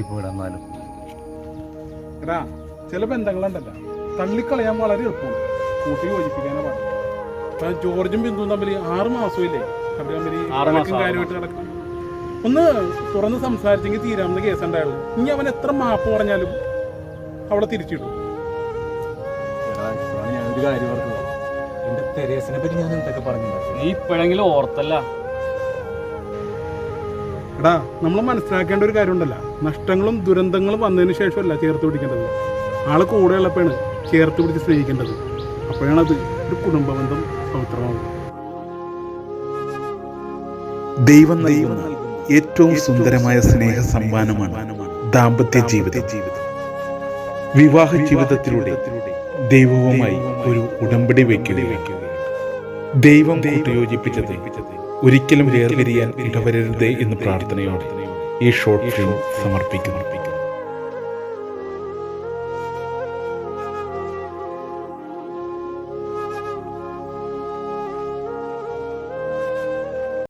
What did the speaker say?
ഇപ്പോൾ എടാ ചില ബന്ധങ്ങളുണ്ടല്ല തള്ളിക്കളയാൻ വളരെ എളുപ്പമാണ് കൂട്ടി യോജിപ്പിക്കാനാ പാടില്ല ജോർജും ബിന്ദുവും തമ്മിൽ ആറ് മാസമില്ലേ? അവർ തമ്മിൽ ആറ് മാസം, വഴക്കും കാര്യമായിട്ട് നടക്കും. ഒന്ന് തുറന്ന് സംസാരിച്ചെങ്കിൽ തീരാവുന്ന കേസ് ഉണ്ടായുള്ളൂ ഇനി അവൻ എത്ര മാപ്പ് പറഞ്ഞാലും അവളെ തിരിച്ചിടും. ഞാനൊരു കാര്യം പറഞ്ഞത് എന്റെ തെരേസിനെ പറ്റി ഞാൻ എന്തൊക്കെ പറഞ്ഞിട്ടുണ്ട് നീ ഇപ്പോഴെങ്കിലും ഓർത്തല്ല. എടാ നമ്മൾ മനസ്സിലാക്കേണ്ട ഒരു കാര്യമുണ്ടല്ല. നഷ്ടങ്ങളും ദുരന്തങ്ങളും വന്നതിന് ശേഷമല്ല ചേർത്ത് പിടിക്കേണ്ടത്. ആൾ കൂടെ ഉള്ളപ്പോഴാണ് ചേർത്ത് പിടിച്ച് സ്നേഹിക്കേണ്ടത്. അപ്പോഴാണ് അത് ഒരു കുടുംബ ബന്ധം പവിത്രമാകുന്നത് ദൈവം നൽകുന്ന ഏറ്റവും സുന്ദരമായ സ്നേഹ സമ്മാനമാണ് ദാമ്പത്യ ജീവിതം. വിവാഹ ജീവിതത്തിലൂടെ ദൈവവുമായി ഒരു ഉടമ്പടി വയ്ക്കുകയും ദൈവം കൂട്ടിയോജിപ്പിച്ചത് ഒരിക്കലും വേർതിരിയാൻ ഇടവരരുത് എന്ന് പ്രാർത്ഥനയോടെ. ഈ ഷോർട്ട് ഫിലിം സമർപ്പിക്കുന്നു.